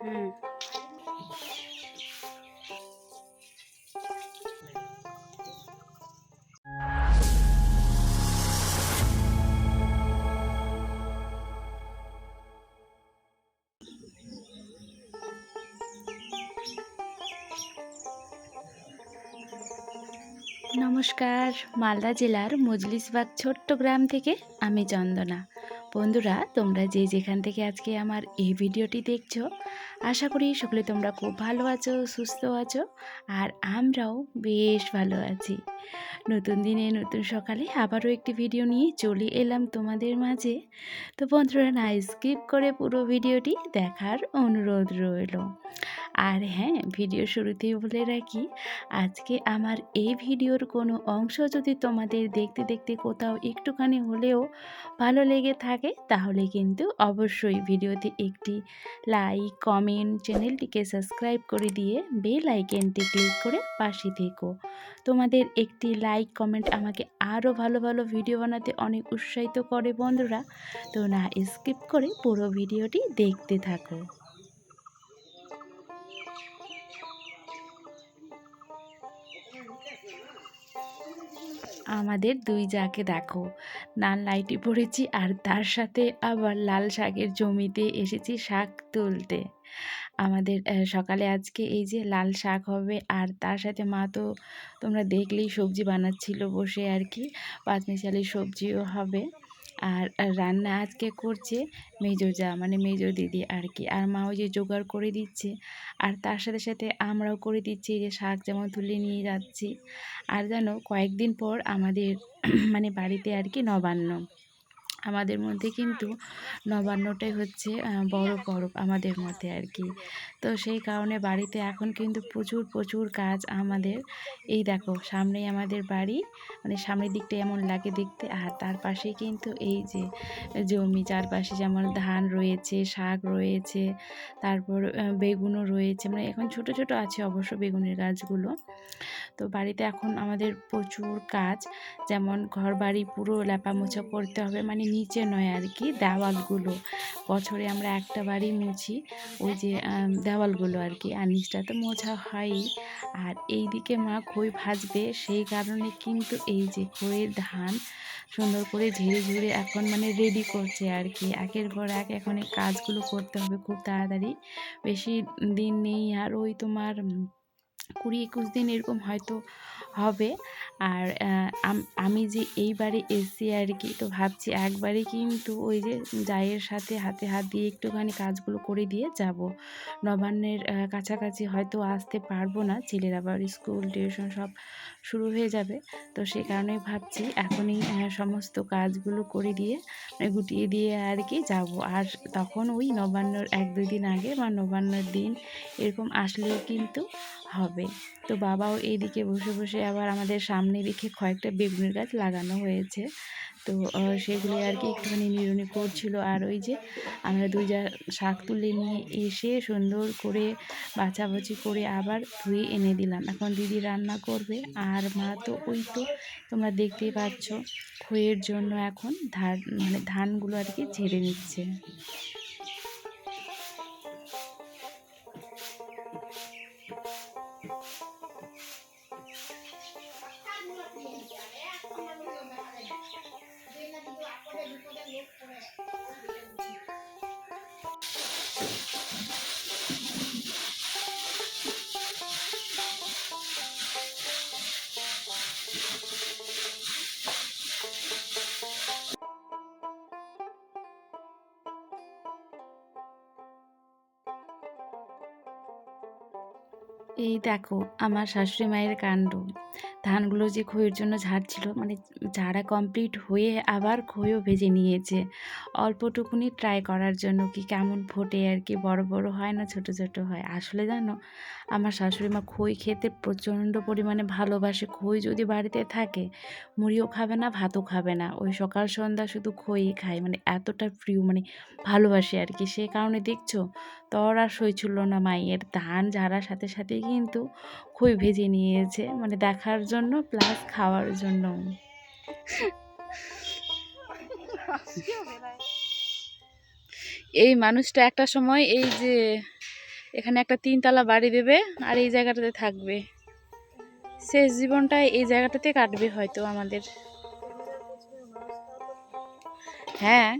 নমস্কার মালদা জেলার মজলিসবাগ ছোট্ট গ্রাম থেকে আমি চন্দনা। বন্ধুরা, তোমরা যে যেখান থেকে আজকে আমার এই ভিডিওটি দেখছ, আশা করি সকলে তোমরা খুব ভালো আছো, সুস্থ আছো, আর আমরাও বেশ ভালো আছি। নতুন দিনে, নতুন সকালে আবারও একটি ভিডিও নিয়ে চলে এলাম তোমাদের মাঝে। তো বন্ধুরা, না স্কিপ করে পুরো ভিডিওটি দেখার অনুরোধ রইল। আর হ্যাঁ ভিডিও শুরুতেই বলে রাখি, আজকে আমার এই ভিডিওর কোনো অংশ যদি তোমাদের দেখতে দেখতে কোথাও একটুখানি হলেও ভালো লেগে থাকে, তাহলে কিন্তু অবশ্যই ভিডিওতে একটি লাইক, কমেন্ট, চ্যানেলটিকে সাবস্ক্রাইব করে দিয়ে বেল আইকনটি ক্লিক করে পাশে থেকো। তোমাদের একটি লাইক, কমেন্ট আমাকে আরও ভালো ভালো ভিডিও বানাতে অনেক উৎসাহিত করে বন্ধুরা। তো না, স্কিপ করে পুরো ভিডিওটি দেখতে থাকো। আমাদের দুই জাকে দেখো। নান লাইটে পড়েছি আর তার সাথে আবার লাল শাকের জমিতে এসেছি শাক তুলতে। আমাদের সকালে আজকে এই যে লাল শাক হবে আর তার সাথে মা তো তোমরা দেখলেই সবজি বানাচ্ছিল বসে আর কি। পাঁচমিশালি সবজিও হবে। আর রান্না আজকে করছে মেজো যা মানে মেজো দিদি আর কি আর মা ওই যে জোগাড় করে দিচ্ছে। আর তার সাথে সাথে আমরাও করে দিচ্ছি যে শাক যেমন তুলে নিয়ে যাচ্ছি। আর যেন কয়েকদিন পর আমাদের মানে বাড়িতে আর কি নবান্ন। আমাদের মধ্যে কিন্তু নবান্নটাই হচ্ছে বড় পরব আমাদের মধ্যে আর কি। তো সেই কারণে বাড়িতে এখন কিন্তু প্রচুর প্রচুর কাজ আমাদের। এই দেখো, সামনেই আমাদের বাড়ি মানে সামনের দিকটা এমন লাগে দেখতে, আর তার পাশেই কিন্তু এই যে জমি, চারপাশে যেমন ধান রয়েছে, শাক রয়েছে, তারপর বেগুনও রয়েছে মানে এখন ছোট ছোট আছে অবশ্য বেগুনের গাছগুলো। তো বাড়িতে এখন আমাদের প্রচুর কাজ, যেমন ঘর বাড়ি পুরো লেপামোছা করতে হবে মানে নিচে নয় আর কি দেওয়ালগুলো। বছরে আমরা একটা বাড়ি মুছি, ওই যে দেওয়ালগুলো আর কি আর নিচটা তো মোছা হয়ই। আর এই দিকে মা খই ভাজবে, সেই কারণে কিন্তু এই যে খইয়ের ধান সুন্দর করে ঝেড়ে ঝুড়ে এখন মানে রেডি করছে আর কি একের পর এক এখন এই কাজগুলো করতে হবে খুব তাড়াতাড়ি। বেশি দিন নেই, আর ওই তোমার কুড়ি একুশ দিন এরকম হয়তো হবে। আর আমি যে এইবারে এসছি আর কি তো ভাবছি একবারে কিন্তু ওই যে জায়ের সাথে হাতে হাত দিয়ে একটুখানি কাজগুলো করে দিয়ে যাব। নবান্নের কাছাকাছি হয়তো আসতে পারব না, ছেলের আবার স্কুল, টিউশন সব শুরু হয়ে যাবে। তো সে কারণেই ভাবছি এখনই সমস্ত কাজগুলো করে দিয়ে মানে গুটিয়ে দিয়ে আর কি যাব। আর তখন ওই নবান্নর এক দুই দিন আগে বা নবান্নর দিন এরকম আসলেও কিন্তু হবে। তো বাবাও এইদিকে বসে বসে আবার আমাদের সামনে দিকে কয়েকটা বেগুনের গাছ লাগানো হয়েছে। তো সেগুলি আর কি একটুখানি নিড়ুনি করছিল। আর ওই যে আমরা দুই যা শাক তুলে নিয়ে এসে সুন্দর করে বাছাবাছি করে আবার ধুয়ে এনে দিলাম। এখন দিদি রান্না করবে। আর মা তো ওই তো তোমরা দেখতেই পাচ্ছ খইয়ের জন্য এখন ধান মানে ধানগুলো আর কি ঝেড়ে নিচ্ছে। এই দেখো, আমার শাশুড়ি মায়ের কাণ্ড। ধানগুলো যে খইয়ের জন্য ঝাড়ছিল মানে ঝাড়া কমপ্লিট হয়ে আবার খইও ভেজে নিয়েছে। অল্পটুকুনি ট্রাই করার জন্য কি কেমন ফোটে আর কি, বড় বড় হয় না ছোট ছোট হয়? আসলে জানো, আমার শাশুড়ি মা খই খেতে প্রচণ্ড পরিমাণে ভালোবাসে। খই যদি বাড়িতে থাকে, মুড়িও খাবে না, ভাতও খাবে না। ওই সকাল সন্ধ্যা শুধু খই খায় মানে এতটা প্রিয় মানে ভালোবাসে আর কি। সেই কারণে দেখছ তর আর সইছিল না মায়ের ধান ঝাড়ার সাথে সাথে কিন্তু খই ভেজে নিয়েছে। মানে দেখার জন্য প্লাস খাওয়ার জন্য। এই মানুষটা একটা সময় এই যে এখানে একটা তিনতলা বাড়ি দেবে আর এই জায়গাটাতে থাকবে। শেষ জীবনটা এই জায়গাটাতে কাটবে হয়তো আমাদের। হ্যাঁ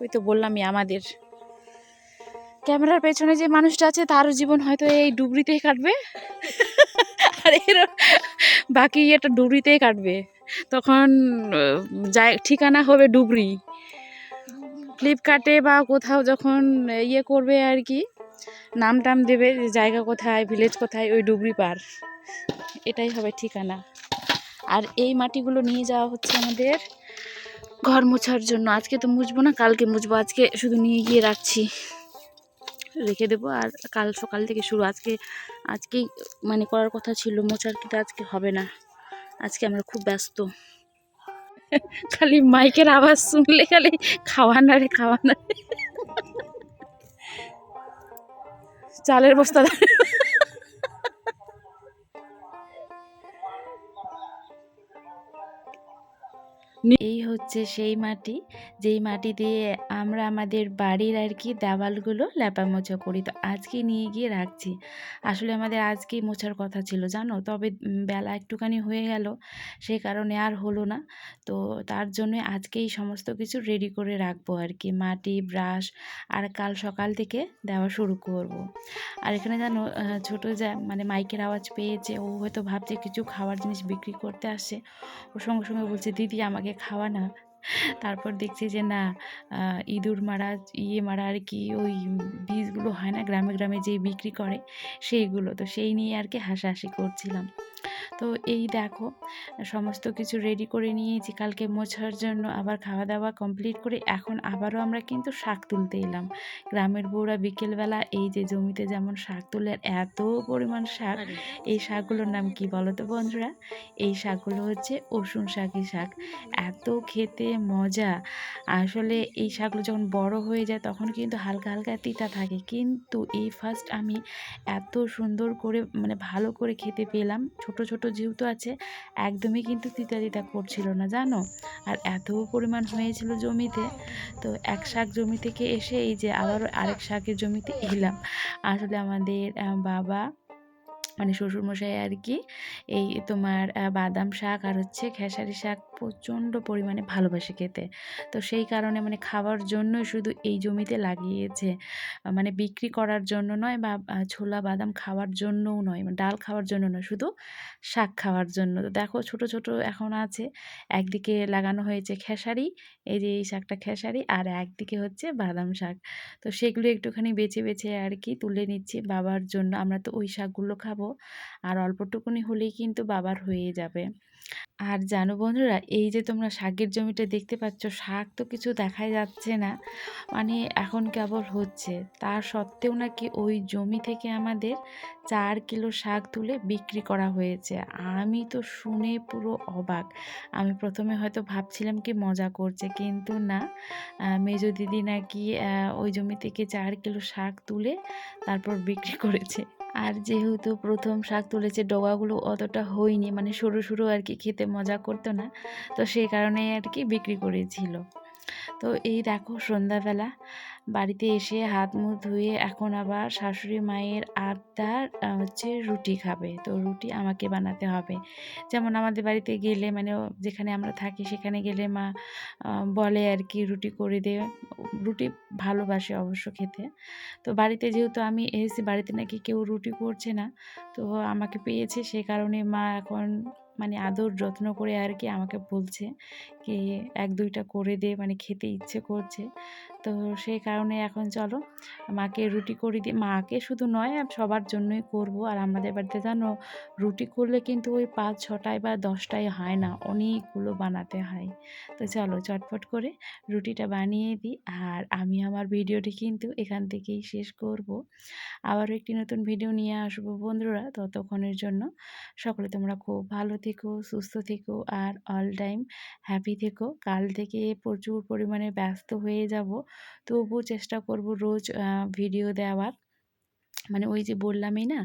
ওই তো বললামই আমাদের। ক্যামেরার পেছনে যে মানুষটা আছে তারও জীবন হয়তো এই ডুবরিতেই কাটবে। আর এর বাকি এটা ডুবরিতেই কাটবে। তখন যায় ঠিকানা হবে ডুবরি ফ্লিপকার্টে বা কোথাও যখন ইয়ে করবে আর কি নাম টাম দেবে যে জায়গা কোথায় ভিলেজ কোথায় ওই ডুবরি পার। এটাই হবে ঠিকানা। আর এই মাটিগুলো নিয়ে যাওয়া হচ্ছে আমাদের ঘর মোছার জন্য। আজকে তো মুছবো না কালকে মুছবো। আজকে শুধু নিয়ে গিয়ে রাখছি। রেখে দেবো। আর কাল সকাল থেকে শুরু। আজকে, আজকেই মানে করার কথা ছিল মোচার কিন্তু আজকে হবে না। আজকে আমরা খুব ব্যস্ত। খালি মাইকের আওয়াজ শুনলে খালি খাওয়া না রে, খাওয়া না। রে। চালের বস্তা। এই হচ্ছে সেই মাটি। যেই মাটি দিয়ে আমরা আমাদের বাড়ির আর কি দেওয়ালগুলো ল্যাপা মোছা করি। তো আজকে নিয়ে গিয়ে রাখছি। আসলে আমাদের আজকেই মোছার কথা ছিল, জানো? তবে বেলা একটুখানি হয়ে গেল। সেই কারণে আর হলো না। তো তার জন্য আজকেই সমস্ত কিছু রেডি করে রাখব আর কি মাটি ব্রাশ আর কাল সকাল থেকে দেওয়া শুরু করব। আর এখানে জানো ছোটো যা মানে মাইকের আওয়াজ পেয়েছে, ও হয়তো ভাবছে কিছু খাওয়ার জিনিস বিক্রি করতে আসে ওর সঙ্গে সঙ্গে বলছে, দিদি, আমাকে খাওয়া না। তারপর দেখছি যে না ইঁদুর মারা ইয়ে মারা আর কি ওই বীজগুলো হয় না, গ্রামে গ্রামে যে বিক্রি করে সেইগুলো। তো সেই নিয়ে আর কি হাসাহাসি করছিলাম। তো এই দেখো সমস্ত কিছু রেডি করে নিয়েছি। কালকে মোছার জন্য আবার খাওয়া দাওয়া কমপ্লিট করে এখন আবারও আমরা কিন্তু শাক তুলতে এলাম। গ্রামের বউরা বিকেলবেলা এই যে জমিতে যেমন শাক তুলে আর এত পরিমাণ শাক এই শাকগুলোর নাম কি বলো তো বন্ধুরা? এই শাকগুলো হচ্ছে রসুন শাকি শাক। এত খেতে মজা। আসলে এই শাকগুলো যখন বড় হয়ে যায় তখন কিন্তু হালকা হালকা তিতা থাকে। কিন্তু এই ফার্স্ট আমি এত সুন্দর করে মানে ভালো করে খেতে পেলাম। ছোট ছোট যেহেতু আছে, একদমই কিন্তু তিতা তিতা করছিল না, জানো? আর এত পরিমাণ হয়েছিল জমিতে, তো এক শাক জমি থেকে এসে এই যে আবার আরেক শাকের জমিতে এলাম। আসলে আমাদের বাবা মানে শ্বশুরমশাই আর কি এই তোমার বাদাম শাক আর হচ্ছে খেসারি শাক প্রচণ্ড পরিমাণে ভালোবাসে খেতে। তো সেই কারণে মানে খাওয়ার জন্যই শুধু এই জমিতে লাগিয়েছে। মানে বিক্রি করার জন্য নয় বা ছোলা, বাদাম খাওয়ার জন্যও নয় মানে ডাল খাওয়ার জন্য নয়, শুধু শাক খাওয়ার জন্য। তো দেখো ছোট ছোট এখন আছে, একদিকে লাগানো হয়েছে খেসারি, এই যে এই শাকটা খেসারি আর একদিকে হচ্ছে বাদাম শাক। তো সেগুলো একটুখানি বেছে বেছে আর কি তুলে নিচ্ছি বাবার জন্য, আমরা তো ওই শাকগুলো খাব। আর অল্পটুকুনি হলেই কিন্তু বাবার হয়ে যাবে। আর জানো বন্ধুরা, এই যে তোমরা শাকের জমিটা দেখতে পাচ্ছ, শাক তো কিছু দেখাই যাচ্ছে না। মানে এখন কেবল হচ্ছে? তা সত্ত্বেও নাকি ওই জমি থেকে আমাদের চার কিলো শাক তুলে বিক্রি করা হয়েছে। আমি তো শুনে পুরো অবাক। আমি প্রথমে হয়তো ভাবছিলাম কি মজা করছে, কিন্তু না। মেজো দিদি নাকি ওই জমি থেকে চার কিলো শাক তুলে তারপর বিক্রি করেছে। আর যেহেতু প্রথম শাক তুলেছে, ডগাগুলো অতটা হয়নি মানে সরু সরু আর কি, খেতে মজা করতো না। তো সেই কারণেই আর কি বিক্রি করেছিল। তো এই দেখো সন্ধ্যাবেলা বাড়িতে এসে হাত মুখ ধুয়ে এখন আবার শাশুড়ি মায়ের আবদার হচ্ছে রুটি খাবে। তো রুটি আমাকে বানাতে হবে। যেমন আমাদের বাড়িতে গেলে মানে যেখানে আমরা থাকি সেখানে গেলে মা বলে আর কি রুটি করে দে। রুটি ভালোবাসে অবশ্য খেতে। তো বাড়িতে যেহেতু আমি এসেছি বাড়িতে নাকি কেউ রুটি করছে না, তো আমাকে পেয়েছে সে কারণে মা এখন মানে আদর যত্ন করে আর কি আমাকে বলছে কি, এক দুইটা করে দে মানে খেতে ইচ্ছে করছে। তো সেই কারণে এখন চলো, মাকে রুটি করে দিই মাকে শুধু নয় সবার জন্যই করব। আর আমাদের বাড়িতে জানো, রুটি করলে কিন্তু ওই পাঁচ ছটায় বা দশটায় হয় না, অনেকগুলো বানাতে হয়। তো চলো, চটপট করে রুটিটা বানিয়ে দিই আর আমি আমার ভিডিওটি কিন্তু এখান থেকেই শেষ করব। আবারও একটি নতুন ভিডিও নিয়ে আসব বন্ধুরা, ততক্ষণের জন্য সকলে তোমরা খুব ভালো থেকো, সুস্থ থেকো আর অল টাইম হ্যাপি থেকো। কাল থেকে প্রচুর পরিমাণে ব্যস্ত হয়ে যাব। তবু চেষ্টা করব রোজ ভিডিও দেওয়ার। মানে ওই যে বললামই না?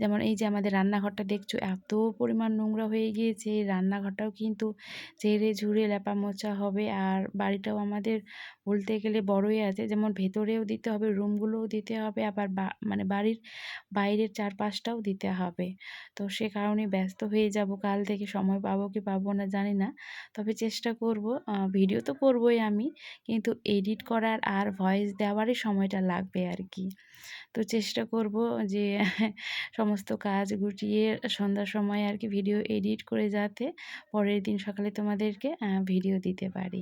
যেমন এই যে আমাদের রান্নাঘরটা দেখছ, এত পরিমাণ নোংরা হয়ে গিয়েছে, এই রান্নাঘরটাও কিন্তু ঝেড়ে ঝুড়ে লেপা মোছা হবে। আর বাড়িটাও আমাদের বলতে গেলে বড়ই আছে, যেমন ভেতরেও দিতে হবে, রুমগুলোও দিতে হবে, আবার মানে বাড়ির বাইরের চারপাশটাও দিতে হবে। তো সে কারণে ব্যস্ত হয়ে যাব, কাল থেকে সময় পাবো কি পাবো না জানি না। তবে চেষ্টা করব ভিডিও তো করবই আমি, কিন্তু এডিট করার আর ভয়েস দেওয়ারই সময়টা লাগবে আর কি। তো চেষ্টা করব যে সমস্ত কাজ গুটিয়ে সন্ধ্যার সময় আর কি ভিডিও এডিট করে যাতে পরের দিন সকালে তোমাদেরকে ভিডিও দিতে পারি।